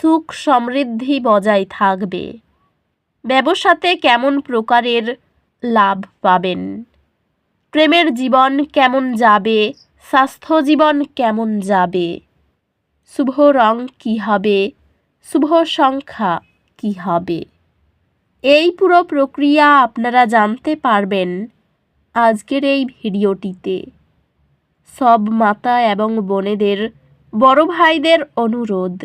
সুখ সমৃদ্ধি বজায় থাকবে। ব্যবসাতে কেমন প্রকারের লাভ পাবেন? প্রেমের জীবন কেমন যাবে? স্বাস্থ্য জীবন কেমন যাবে? শুভ রং কী হবে? শুভ সংখ্যা কী হবে? এই পুরো প্রক্রিয়া আপনারা জানতে পারবেন আজকের এই ভিডিওটিতে। সব মাতা এবং বোনেদের, বড় ভাইদের অনুরোধ।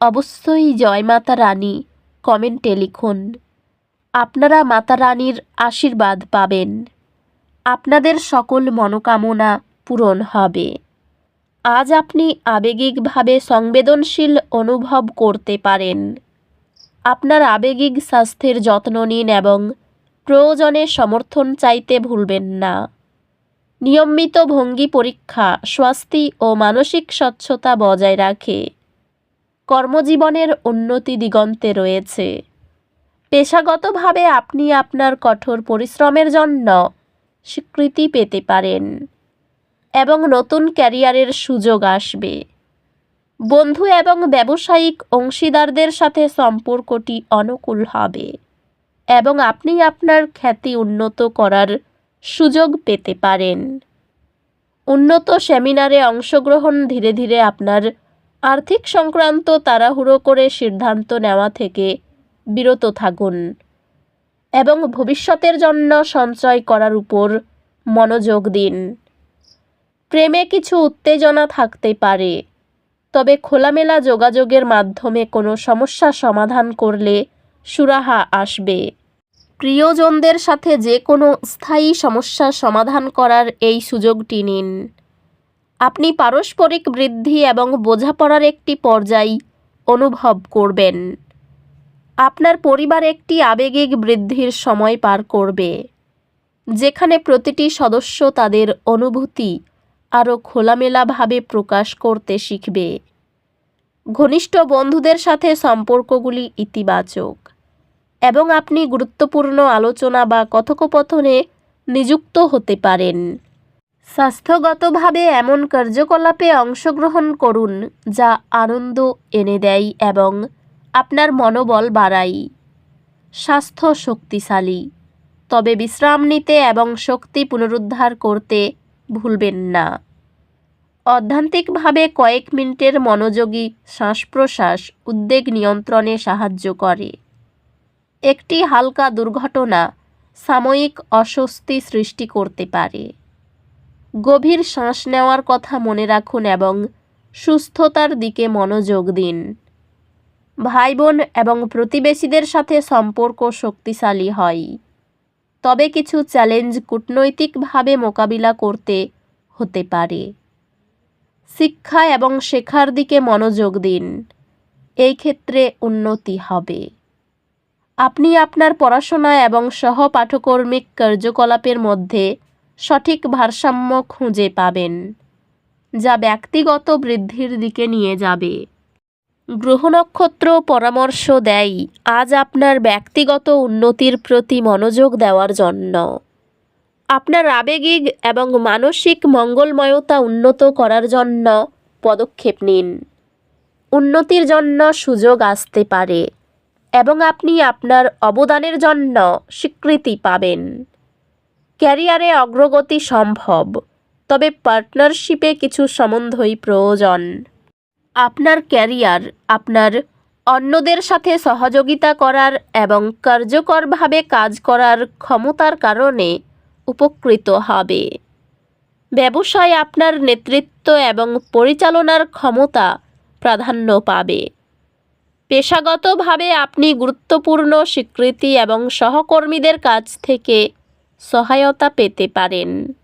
অবশ্যই জয় মাতা রানী, কমেন্টে লিখুন। আপনারা মাতা রানীর আশীর্বাদ পাবেন। আপনাদের সকল মনোকামনা পূরণ হবে। আজ আপনি আবেগিকভাবে সংবেদনশীল অনুভব করতে পারেন। আপনার আবেগিক স্বাস্থ্যের যত্ন নিন এবং প্রয়োজনে সমর্থন চাইতে ভুলবেন না। নিয়মিত ভঙ্গি পরীক্ষা স্বাস্থ্য ও মানসিক স্বচ্ছতা বজায় রাখে। কর্মজীবনের উন্নতি দিগন্তে রয়েছে। পেশাগতভাবে আপনি আপনার কঠোর পরিশ্রমের জন্য স্বীকৃতি পেতে পারেন এবং নতুন ক্যারিয়ারের সুযোগ আসবে। বন্ধু এবং ব্যবসায়িক অংশীদারদের সাথে সম্পর্কটি অনুকূল হবে এবং আপনি আপনার খ্যাতি উন্নত করার সুযোগ পেতে পারেন। উন্নত সেমিনারে অংশগ্রহণ ধীরে ধীরে আপনার আর্থিক সংক্রান্ত তাড়াহুড়ো করে সিদ্ধান্ত নেওয়া থেকে বিরত থাকুন এবং ভবিষ্যতের জন্য সঞ্চয় করার উপর মনোযোগ দিন। প্রেমে কিছু উত্তেজনা থাকতে পারে, তবে খোলামেলা যোগাযোগের মাধ্যমে কোনো সমস্যা সমাধান করলে সুরাহা আসবে। প্রিয়জনদের সাথে যে কোনো স্থায়ী সমস্যা সমাধান করার এই সুযোগটি নিন। আপনি পারস্পরিক বৃদ্ধি এবং বোঝাপড়ার একটি পর্যায় অনুভব করবেন। আপনার পরিবার একটি আবেগিক বৃদ্ধির সময় পার করবে, যেখানে প্রতিটি সদস্য তাদের অনুভূতি আরও খোলামেলাভাবে প্রকাশ করতে শিখবে। ঘনিষ্ঠ বন্ধুদের সাথে সম্পর্কগুলি ইতিবাচক এবং আপনি গুরুত্বপূর্ণ আলোচনা বা কথোপকথনে নিযুক্ত হতে পারেন। স্বাস্থ্যগতভাবে এমন কার্যকলাপে অংশগ্রহণ করুন, যা আনন্দ এনে দেয় এবং আপনার মনোবল বাড়ায়। স্বাস্থ্য শক্তিশালী। তবে বিশ্রাম নিতে এবং শক্তি পুনরুদ্ধার করতে ভুলবেন না। অধ্যান্তিকভাবে কয়েক মিনিটের মনোযোগী শ্বাস প্রশ্বাস উদ্বেগ নিয়ন্ত্রণে সাহায্য করে। একটি হালকা দুর্ঘটনা সাময়িক অস্বস্তি সৃষ্টি করতে পারে। গভীর শ্বাস নেওয়ার কথা মনে রাখুন এবং সুস্থতার দিকে মনোযোগ দিন। ভাই বোন এবং প্রতিবেশীদের সাথে সম্পর্ক শক্তিশালী হয়। তবে কিছু চ্যালেঞ্জ কূটনৈতিকভাবে মোকাবিলা করতে হতে পারে। শিক্ষা এবং শেখার দিকে মনোযোগ দিন। এই ক্ষেত্রে উন্নতি হবে। আপনি আপনার পড়াশোনা এবং সহপাঠকর্মিক কার্যকলাপের মধ্যে সঠিক ভারসাম্য খুঁজে পাবেন, যা ব্যক্তিগত বৃদ্ধির দিকে নিয়ে যাবে। গ্রহ নক্ষত্র পরামর্শ দেয়, আজ আপনার ব্যক্তিগত উন্নতির প্রতি মনোযোগ দেওয়ার জন্য। আপনার আবেগিক এবং মানসিক মঙ্গলময়তা উন্নত করার জন্য পদক্ষেপ নিন। উন্নতির জন্য সুযোগ আসতে পারে এবং আপনি আপনার অবদানের জন্য স্বীকৃতি পাবেন। ক্যারিয়ারে অগ্রগতি সম্ভব, তবে পার্টনারশিপে কিছু সম্বন্ধই প্রয়োজন। আপনার ক্যারিয়ার আপনার অন্যদের সাথে সহযোগিতা করার এবং কার্যকরভাবে কাজ করার ক্ষমতার কারণে উপকৃত হবে। ব্যবসায় আপনার নেতৃত্ব এবং পরিচালনার ক্ষমতা প্রাধান্য পাবে। পেশাগতভাবে আপনি গুরুত্বপূর্ণ স্বীকৃতি এবং সহকর্মীদের কাছ থেকে সহায়তা পেতে পারেন।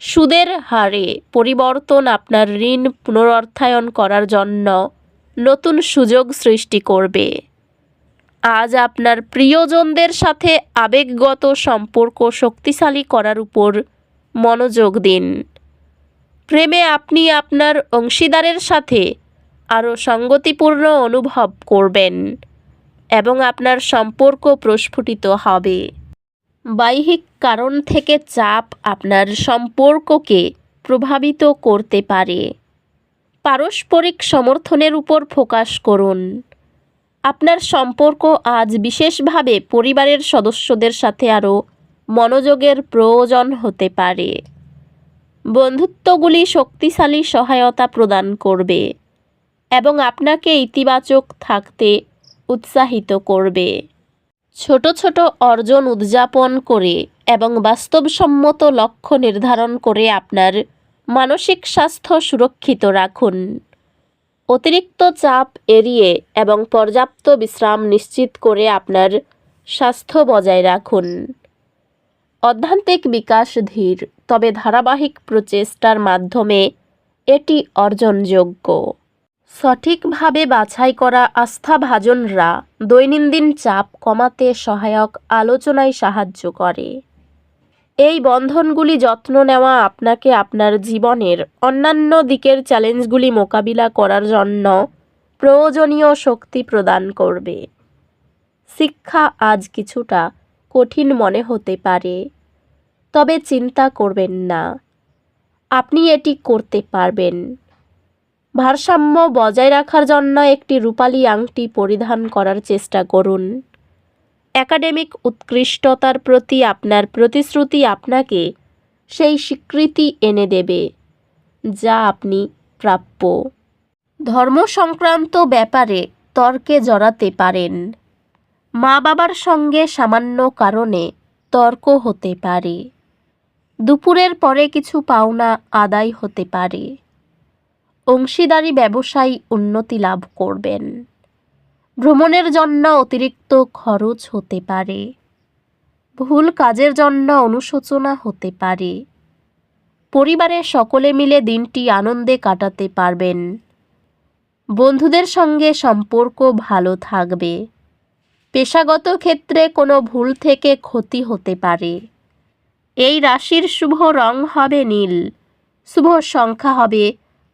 সুদের হারে পরিবর্তন আপনার ঋণ পুনরর্থায়ন করার জন্য নতুন সুযোগ সৃষ্টি করবে। আজ আপনার প্রিয়জনদের সাথে আবেগগত সম্পর্ক শক্তিশালী করার উপর মনোযোগ দিন। প্রেমে আপনি আপনার অংশীদারের সাথে আরও সঙ্গতিপূর্ণ অনুভব করবেন এবং আপনার সম্পর্ক প্রস্ফুটিত হবে। বাহ্যিক কারণ থেকে চাপ আপনার সম্পর্ককে প্রভাবিত করতে পারে। পারস্পরিক সমর্থনের উপর ফোকাস করুন। আপনার সম্পর্ক আজ বিশেষভাবে পরিবারের সদস্যদের সাথে আরও মনোযোগের প্রয়োজন হতে পারে। বন্ধুত্বগুলি শক্তিশালী সহায়তা প্রদান করবে এবং আপনাকে ইতিবাচক থাকতে উৎসাহিত করবে। ছোট ছোট অর্জন উদযাপন করে এবং বাস্তবসম্মত লক্ষ্য নির্ধারণ করে আপনার মানসিক স্বাস্থ্য সুরক্ষিত রাখুন। অতিরিক্ত চাপ এড়িয়ে এবং পর্যাপ্ত বিশ্রাম নিশ্চিত করে আপনার স্বাস্থ্য বজায় রাখুন। অধ্যান্তিক বিকাশ ধীর, তবে ধারাবাহিক প্রচেষ্টার মাধ্যমে এটি অর্জনযোগ্য। সঠিকভাবে বাছাই করা আস্থাভাজনরা দৈনন্দিন চাপ কমাতে সহায়ক আলোচনায় সাহায্য করে। এই বন্ধনগুলি যত্ন নেওয়া আপনাকে আপনার জীবনের অন্যান্য দিকের চ্যালেঞ্জগুলি মোকাবিলা করার জন্য প্রয়োজনীয় শক্তি প্রদান করবে। শিক্ষা আজ কিছুটা কঠিন মনে হতে পারে, তবে চিন্তা করবেন না। আপনি এটি করতে পারবেন। ভারসাম্য বজায় রাখার জন্য একটি রূপালী আংটি পরিধান করার চেষ্টা করুন। একাডেমিক উৎকৃষ্টতার প্রতি আপনার প্রতিশ্রুতি আপনাকে সেই স্বীকৃতি এনে দেবে, যা আপনি প্রাপ্য। ধর্ম সংক্রান্ত ব্যাপারে তর্কে জড়াতে পারেন। মা বাবার সঙ্গে সামান্য কারণে তর্ক হতে পারে। দুপুরের পরে কিছু পাওনা আদায় হতে পারে। অংশীদারি ব্যবসায়ী উন্নতি লাভ করবেন। ভ্রমণের জন্য অতিরিক্ত খরচ হতে পারে। ভুল কাজের জন্য অনুশোচনা হতে পারে। পরিবারের সকলে মিলে দিনটি আনন্দে কাটাতে পারবেন। বন্ধুদের সঙ্গে সম্পর্ক ভালো থাকবে। পেশাগত ক্ষেত্রে কোনো ভুল থেকে ক্ষতি হতে পারে। এই রাশির শুভ রং হবে নীল। শুভ সংখ্যা হবে